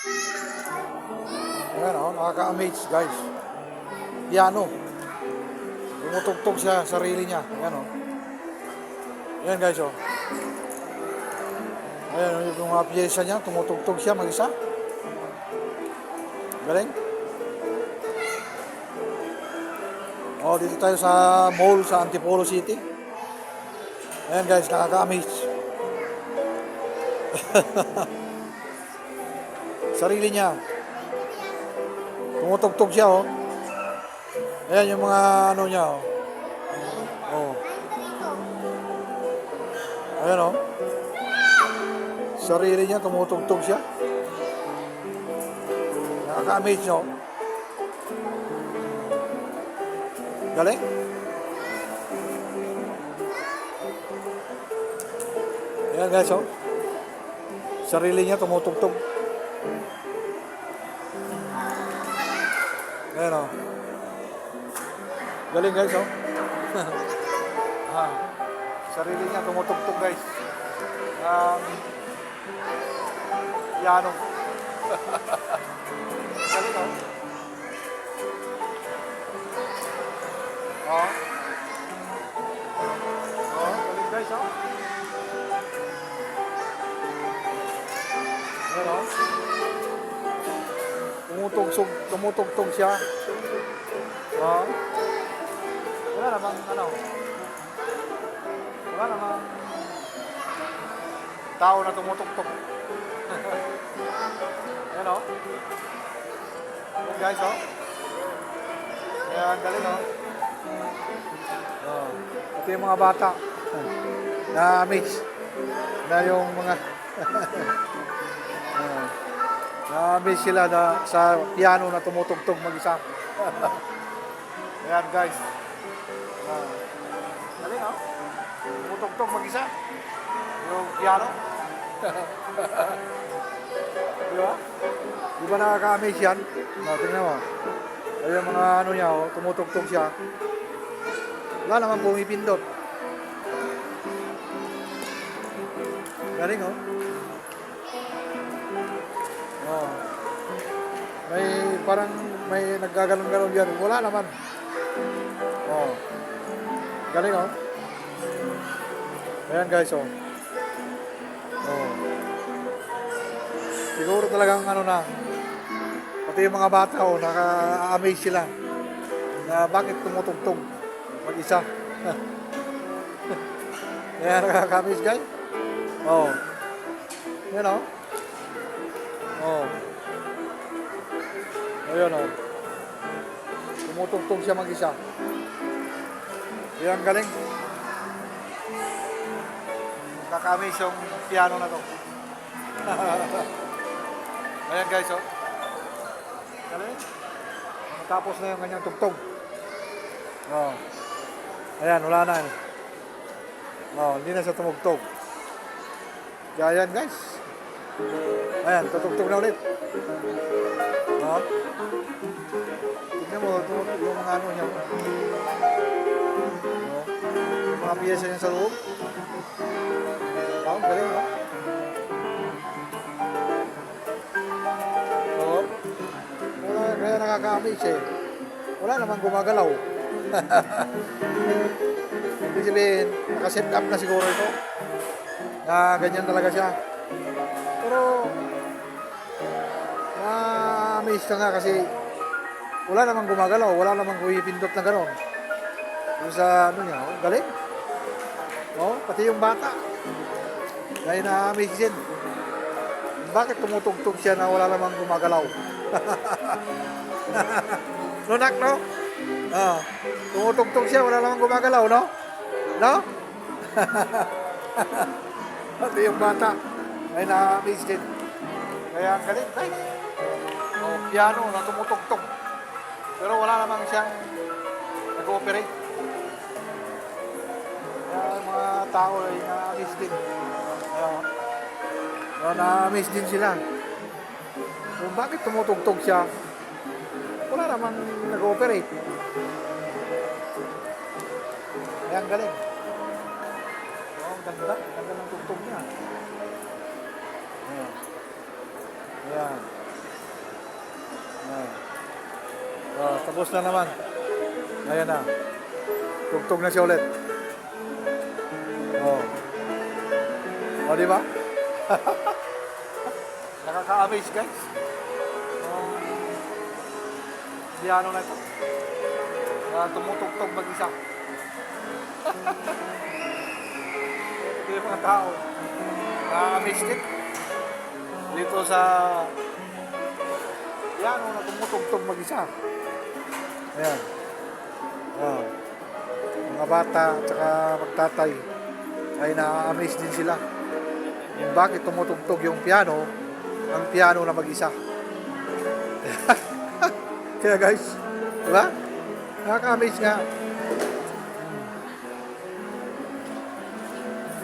Ayan o, nakaka-amaze guys. Piano. Tumutugtog siya sa sarili niya. Ayan o. Ayan guys o. Ayan o, yung mga pyesa niya, tumutugtog siya mag-isa. Galing. O, dito tayo sa mall sa Antipolo City. Ayan guys, nakaka-amaze. Sarili niya. Tumutugtog siya, oh. Ayan yung mga ano niya, oh. Oh. Ayan, oh. Sarili niya, tumutugtog siya. Nakaka-amaze, no? Galing. Ayan guys, oh. Sarili niya tumutugtog. Ayan o. Galing guys oh. ah, sarili niya tumutugtog guys. Um, piano. Galing oh. Oh. Oh, galing guys oh. Ayan o. Tumutugtog, tumutugtog siya. Oh. Wala namang ano. Wala namang tao na tumutugtog. Ayan o. Ayan guys o. Ayan, galing o. Oh. Ito yung mga bata. Na-amaze. Na yung mga Ah. Na-amaze sila na sa piano na tumutugtog mag-isa. Ayan guys. Ah. Galing oh. Tumutugtog mag-isa. Yung piano. Di ba? Di ba nakaka-amaze yan? No, tingnan mo. Yung mga ano niya, oh, tumutugtog siya. Wala naman pumipindot. Galing. Oh. May parang may naggagalong-galong diyan. Wala naman. Oh. Galing oh. Ayan guys oh. Oh. Siguro talagang ano na. Pati yung mga bata oh, naka-amaze sila. Na bakit tumutugtog mag-isa. Ayan nakaka-amaze guys. Oh. Yan oh. Oh. Ayun oh. Tumutugtog siya mag-isa. Yan galing. Nakaka-amaze yung piano na to. Ayan guys oh. Galing. Tapos na yung kanyang tugtog. Oh. Ayan, wala na. Oh, hindi na siya tumugtog. Kaya yan guys. Ayan, tutugtog na ulit. Oh. Tignan mo, tumugtog yung mga ano niya. Oh. Yung mga piyesa niya sa loob. Oh, galing oh. Oh. Wala, kaya nakaka-amaze eh. Wala namang gumagalaw. Ibig sabihin, nakaset up na siguro ito. Na ganyan talaga siya. Na-amaze ka nga kasi wala namang gumagalaw, wala namang kuipindot na gano'n. Yung sa ano niya, oh, galing. Oh, pati yung bata. Dahil na-amaze din. Bakit tumutugtog siya na wala namang gumagalaw? Lunak, no? Ah, tumutugtog siya, wala namang gumagalaw, no? No? Pati yung bata ay na-amaze din. Kaya galing, guys. Piano na tumutugtog. Pero wala namang siyang nag-ooperate. Kaya mga tao ay na-amaze din. Kaya, na-amaze din sila. Kung bakit tumutugtog siya, wala namang nag-ooperate. Kaya ang galing. Oh, ang ganda. Ganda ng tugtog niya. Ayan. Ayan. Ah, tapos na naman. Ayan na. Tugtog na siya ulit. Oh. O, di ba? Nakaka-amaze, guys. Oh. Piano na ito. Na tumutugtog mag-isa. Ito yung mga tao. Na-amaze din. Dito sa piano na tumutugtog mag-isa. Ayan. Oh. Mga bata at saka magtatay ay na-amaze din sila. Kung bakit tumutugtog yung piano, ang piano na mag-isa. Kaya guys, di ba? Nakaka-amaze nga.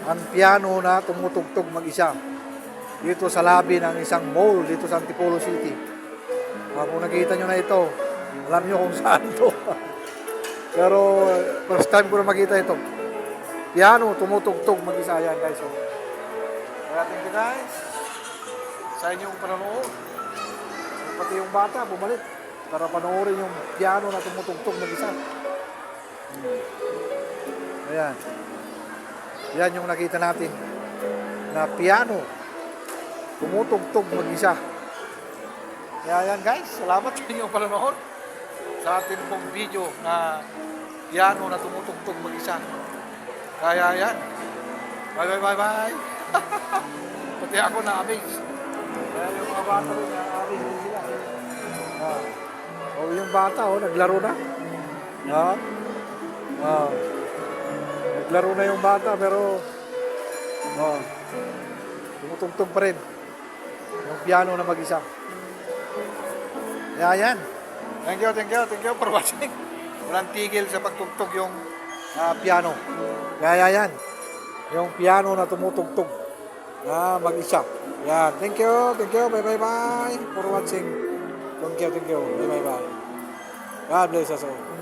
Ang piano na tumutugtog mag-isa dito sa labi ng isang mall dito sa Antipolo City. Ah, kung nakita nyo na ito, alam nyo kung saan to. Pero first time ko na makita ito. Piano, tumutugtog mag-isa yan guys. So, kaya thank you guys sa inyong panonood. Pati yung bata, bumalik para panoorin yung piano na tumutugtog mag-isa. Ayan. Yan yung nakita natin na piano tumutugtog mag-isa. Kaya yan guys, salamat sa inyong panonood sa ating pong video na piano na tumutugtog mag-isa. Kaya yan. Bye bye bye bye. Pati ako na-amaze. Kaya yung mga bata rin na-amaze din sila. Ah. Oh, yung bata oh, naglaro na. Ah. Ah. Naglaro na yung bata pero oh, tumutugtog pa rin. Yung piano na mag-isa. Kaya yan. Thank you, thank you, thank you for watching. Walang tigil sa pagtugtog yung ah, piano. Kaya yan. Yung piano na tumutugtog na mag-isa. Yan. Thank you, thank you. Bye bye for watching. Thank you, thank you. Bye bye bye. God bless us all.